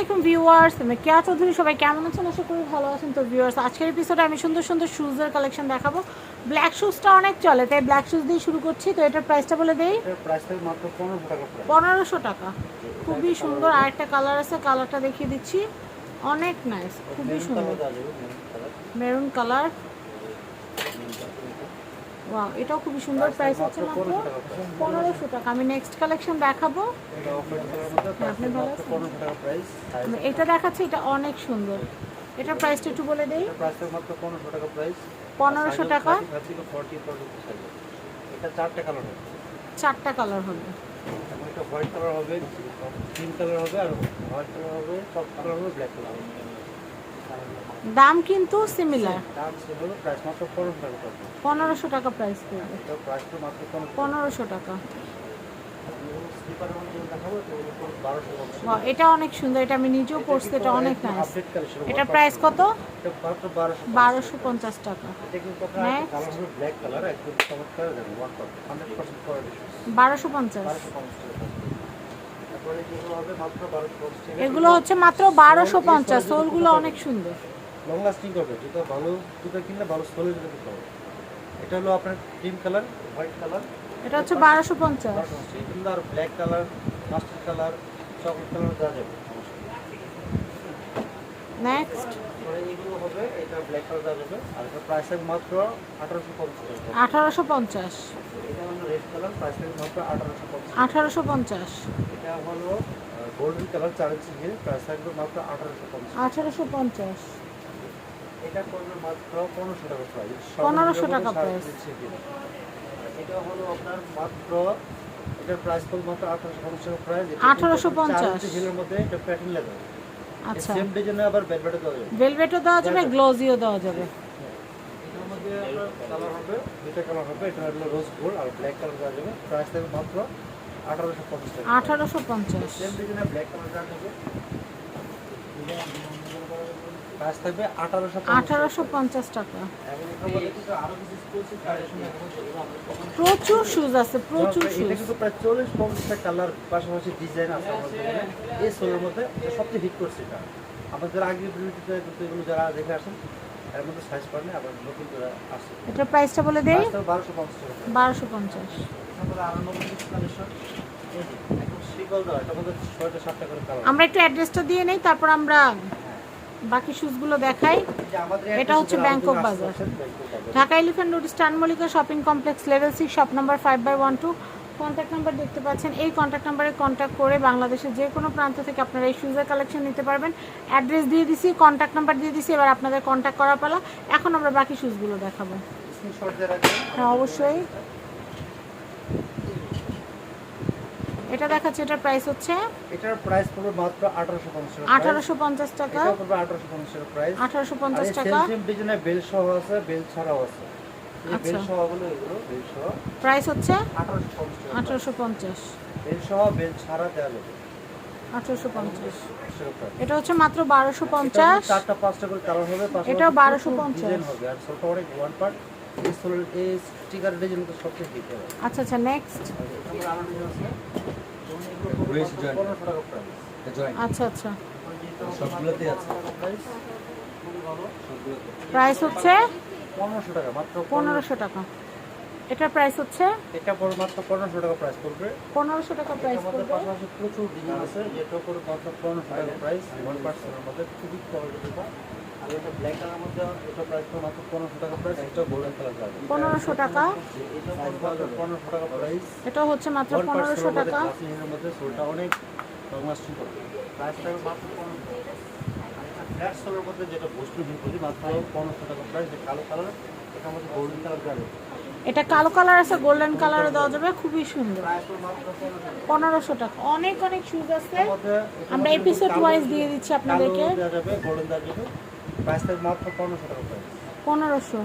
আলাইকুম ভিউয়ার্স আমি কেয়া চৌধুরী সবাই কেমন আছেন? আশা করি ভালো আছেন। তো ভিউয়ার্স আজকের এপিসোডে আমি সুন্দর সুন্দর শুজের কালেকশন দেখাবো। ব্ল্যাক শুজটা অনেক চলে তাই ব্ল্যাক শুজ দিয়ে শুরু করছি। তো এটার প্রাইসটা বলে দেই। পনেরোশো টাকা খুবই সুন্দর আর একটা কালার আছে কালারটা দেখিয়ে দিচ্ছি। অনেক নাইস খুবই সুন্দর। মেরুন কালার ওয়াও এটাও খুবই সুন্দর প্রাইস হচ্ছে মাত্র পনেরোশো টাকা। আমি নেক্সট কালেকশন দেখাবো। এটা হ্যাঁ, আপনি ভালো আছেন? পনেরো টাকা প্রাইস এটা দেখাচ্ছি এটা অনেক সুন্দর। এটার প্রাইসটা একটু বলে দেই। পনেরোশো টাকা এটা চারটে কালার হবে। চারটা কালার হবে। এটা হোয়াইট কালার হবে পিঙ্ক কালার হবে আর হোয়াইট কালার হবে সব কালার হবে ব্ল্যাক কালার হবে। দাম কিন্তু সিমিলার পনেরোশো টাকা প্রাইস পড়বে। মাত্র পনেরোশো টাকা। এটা অনেক সুন্দর এটা আমি নিজেও পড়ছি এটা অনেক নাইস এটার প্রাইস কত? এটা বারোশো পঞ্চাশ টাকা। এটা বারোশো পঞ্চাশ। এগুলো হচ্ছে মাত্র বারোশো পঞ্চাশ সোলগুলো অনেক সুন্দর। লং লাস্টিং করবে জুতো ভালো জুতো কিনলে ভালো সোলের জুতো কিনতে হবে। এটা হলো আপনার ক্রিম কালার হোয়াইট কালার এটা হচ্ছে বারোশো পঞ্চাশ। সুন্দর আর black colour master colour chocolate colour দেওয়া যাবে নেক্সট তারপরে এগুলো হবে এটা ব্ল্যাক কালার দেওয়া যাবে আর এটা প্রাইস থাকবে মাত্র আঠারোশো পঞ্চাশ আঠারোশো পঞ্চাশ। এটা হলো রেড কালার প্রাইস মাত্র আঠারোশো পঞ্চাশ। আঠারোশো পঞ্চাশ। এটা হলো গোল্ডেন কালার চার ইঞ্চি হিল প্রাইস থাকবে মাত্র আঠারোশো পঞ্চাশ। আঠারোশো পঞ্চাশ। এটা করবে মাত্র পনেরোশো টাকা প্রাইস 1500 টাকা price। এটা হলো আপনার মাত্র এটার প্রাইস পড়বে মাত্র আঠারোশো পঞ্চাশ টাকা প্রাইস 1850 হিলের মধ্যে এটা প্যাটার্ন লেদার আচ্ছা। সেম ডিজাইনে আবার বেলভেটে দেওয়া যাবে। ভেলভেটও দেওয়া যাবে গ্লোজিও দেওয়া যাবে। এটার মধ্যে কালার হবে দুটো কালার হবে এটা হলো রোজ গোল্ড আর ব্ল্যাক কালার দেওয়া যাবে। প্রাইস থাকবে মাত্র আঠারোশো পঞ্চাশ আঠারোশো পঞ্চাশ। সেম ডিজাইনে ব্ল্যাক কালার দেওয়া যাবে। প্রাইস থাকবে আঠারোশো আঠারোশো পঞ্চাশ টাকা। প্রচুর শুজ আছে প্রচুর এটা শুজ কিন্তু প্রায় চল্লিশ পঞ্চাশটা কালার পাশাপাশি ডিজাইন আছে আমাদের এই সোলের মধ্যে এটা সবচেয়ে হিট করছে এটা। আমাদের আগে ভিডিওতে কিন্তু এগুলো যারা দেখে আসেন এর মধ্যে সাইজ পারেনি আবার নতুন যারা আসছে। এটার প্রাইসটা বলে দেই? বারোশো পঞ্চাশ টাকা। বারোশো পঞ্চাশ। তারপরে আরও নতুন কিছু কালেকশন করে আমরা একটু অ্যাড্রেসটা দিয়ে নেই তারপর আমরা বাকি শুজগুলো দেখাই। এটা হচ্ছে ব্যাংকক বাজার। Dhaka elephant road stun Mallika shopping complex level six shop number five by one two contact number দেখতে পাচ্ছেন। এই কন্ট্যাক্ট নাম্বারে কন্ট্যাক্ট করে বাংলাদেশের যে কোনো প্রান্ত থেকে আপনারা এই শুজের কালেকশন নিতে পারবেন। অ্যাড্রেস দিয়ে দিছি কন্ট্যাক্ট নাম্বার দিয়ে দিছি এবার আপনাদের কন্ট্যাক্ট করার পালা। এখন আমরা বাকি শুজগুলো দেখাবো। হ্যাঁ অবশ্যই। এটা দেখাচ্ছে এটার প্রাইস হচ্ছে এটার প্রাইস পড়বে মাত্র আঠারোশো পঞ্চাশ টাকা। আঠারোশো পঞ্চাশ টাকা। এটা পড়বে আঠারোশো পঞ্চাশ টাকা প্রাইস আঠারোশো পঞ্চাশ টাকা। সেম ডিজাইনে বেল সহ আছে বেল ছাড়াও আছে। এই আচ্ছা। বেল সহগুলো এগুলো বেল সহ। প্রাইস হচ্ছে আঠারোশো পঞ্চাশ টাকা আঠারোশো পঞ্চাশ। বেল সহ বেল ছাড়া যাবে। সেরকম price। এটা হচ্ছে মাত্র বারোশো এটা পঞ্চাশ। চারটা পাঁচটা করে কালার হবে এটাও 1250 ডিজাইন হবে। আর ছোট অনেক ওয়ান পার্ট এই হবে। আচ্ছা আচ্ছা নেক্সট তারপরে আছে। পড়বে 1500 আচ্ছা আচ্ছা। আছে। প্রাইস হচ্ছে? পনেরোশো টাকা মাত্র পনেরোশো টাকা। এটার প্রাইস হচ্ছে? এটা পড়বে মাত্র পনেরোশো টাকা প্রাইস পড়বে। পনেরোশো টাকা প্রাইস পড়বে? পাশাপাশি প্রচুর ডিজাইন আছে। যেটা করে মাত্র পনেরোশো টাকা প্রাইস ওয়ান পার্সেন্টের মধ্যে খুবই কোয়ালিটি এটা কালার পনেরোশো টাকা কালার হচ্ছে মাত্র পনেরোশো টাকা। অনেক যেটা বস্তু মাত্র পনেরোশো টাকা প্রাইস কালো কালার এটা আমাদের গোল্ডেন কালার যাবে এটা কালো কালার আছে গোল্ডেন কালারও দেওয়া যাবে খুবই সুন্দর। পনেরোশো পনেরোশো টাকা। অনেক অনেক শুজ আছে। আমরা এপিসোড ওয়াইজ দিয়ে দিচ্ছি আপনাদেরকে। পনেরোশো?